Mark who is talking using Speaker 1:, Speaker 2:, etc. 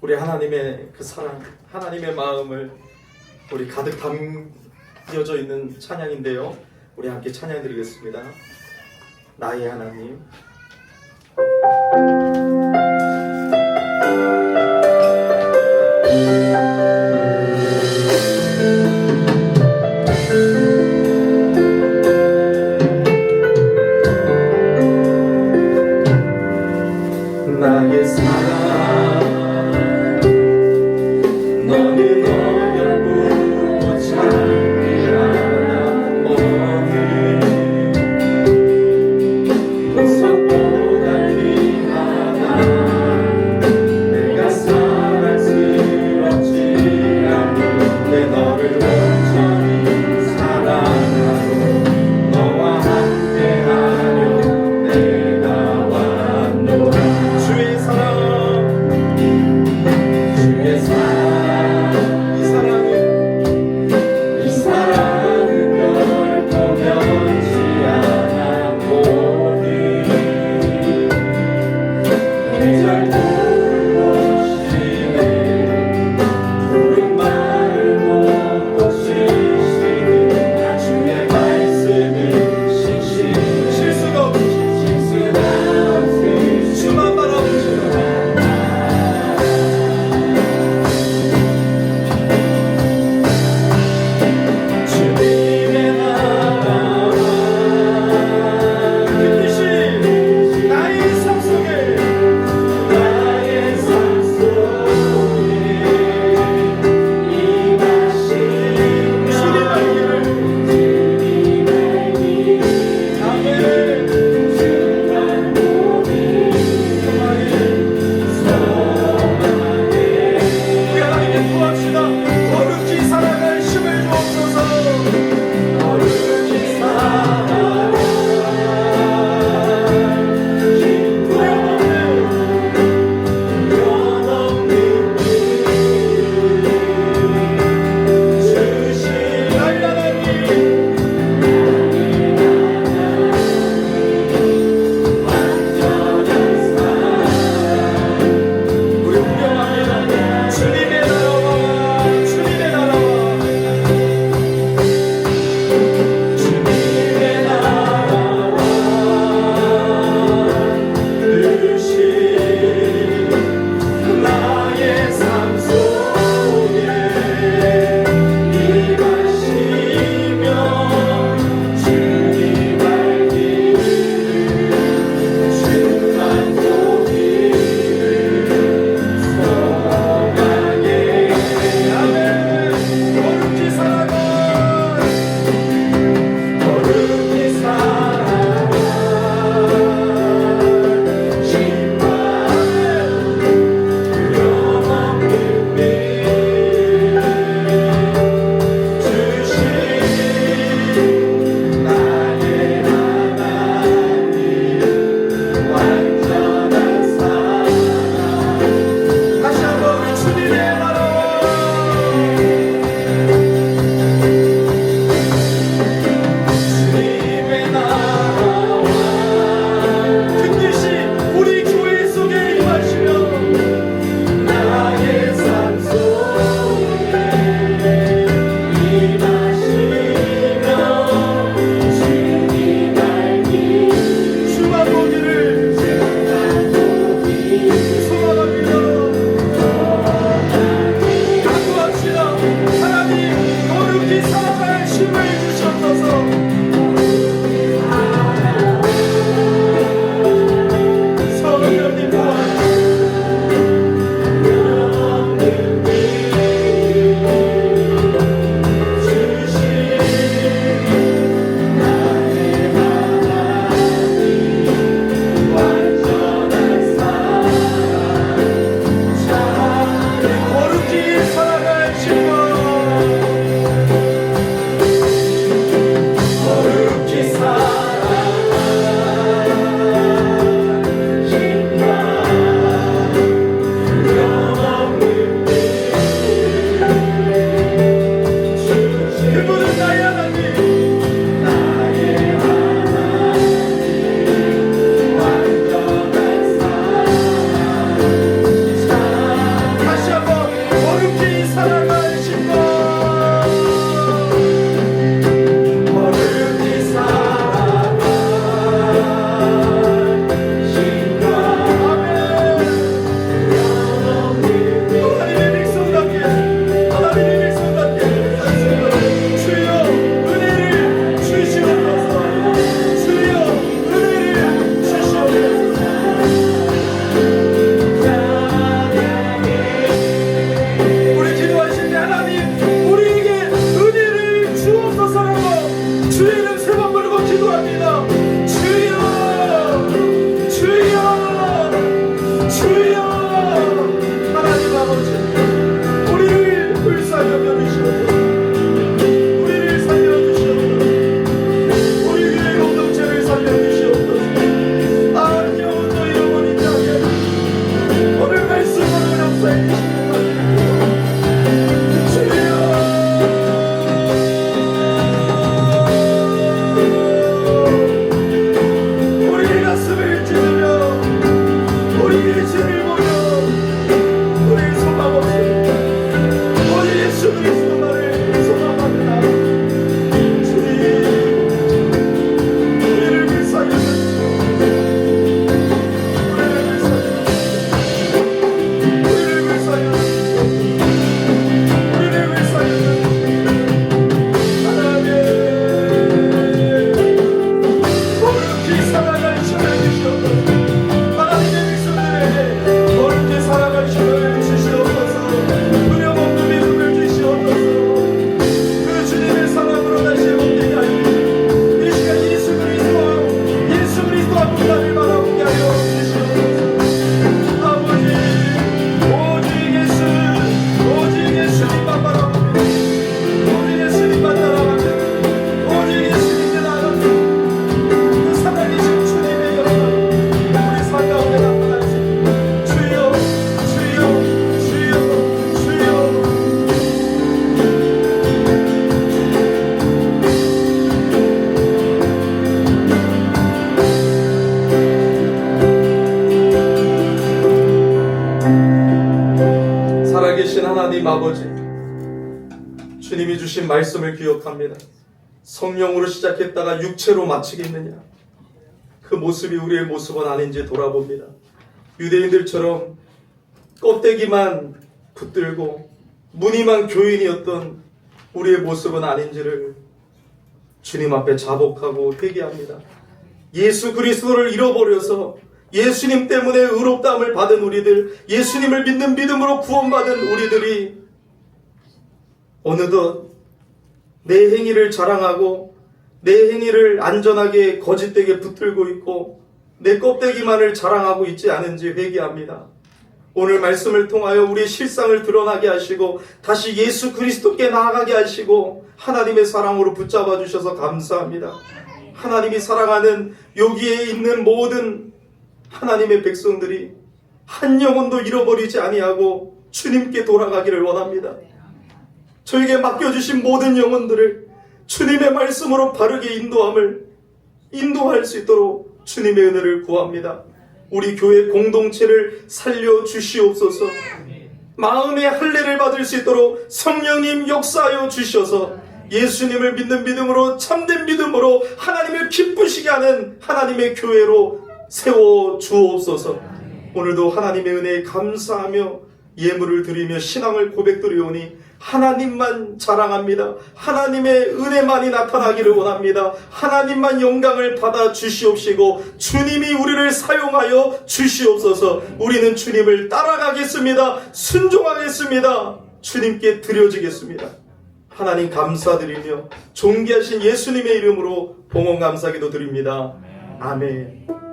Speaker 1: 우리 하나님의 그 사랑, 하나님의 마음을 우리 가득 담겨져 있는 찬양인데요. 우리 함께 찬양 드리겠습니다. 나의 하나님. 네. 하나님 아버지, 주님이 주신 말씀을 기억합니다. 성령으로 시작했다가 육체로 마치겠느냐? 그 모습이 우리의 모습은 아닌지 돌아봅니다. 유대인들처럼 껍데기만 붙들고 무늬만 교인이었던 우리의 모습은 아닌지를 주님 앞에 자복하고 회개합니다. 예수 그리스도를 잃어버려서 예수님 때문에 의롭다함을 받은 우리들, 예수님을 믿는 믿음으로 구원받은 우리들이 어느덧 내 행위를 자랑하고 내 행위를 안전하게 거짓되게 붙들고 있고 내 껍데기만을 자랑하고 있지 않은지 회개합니다. 오늘 말씀을 통하여 우리의 실상을 드러나게 하시고 다시 예수 그리스도께 나아가게 하시고 하나님의 사랑으로 붙잡아 주셔서 감사합니다. 하나님이 사랑하는 여기에 있는 모든 하나님의 백성들이 한 영혼도 잃어버리지 아니하고 주님께 돌아가기를 원합니다. 저에게 맡겨주신 모든 영혼들을 주님의 말씀으로 바르게 인도함을 인도할 수 있도록 주님의 은혜를 구합니다. 우리 교회 공동체를 살려 주시옵소서. 마음의 할례를 받을 수 있도록 성령님 역사하여 주셔서 예수님을 믿는 믿음으로 참된 믿음으로 하나님을 기쁘시게 하는 하나님의 교회로 세워 주옵소서. 오늘도 하나님의 은혜에 감사하며 예물을 드리며 신앙을 고백드리오니 하나님만 자랑합니다. 하나님의 은혜만이 나타나기를 원합니다. 하나님만 영광을 받아 주시옵시고 주님이 우리를 사용하여 주시옵소서. 우리는 주님을 따라가겠습니다. 순종하겠습니다. 주님께 드려지겠습니다. 하나님 감사드리며 존귀하신 예수님의 이름으로 봉헌 감사기도 드립니다. 아멘.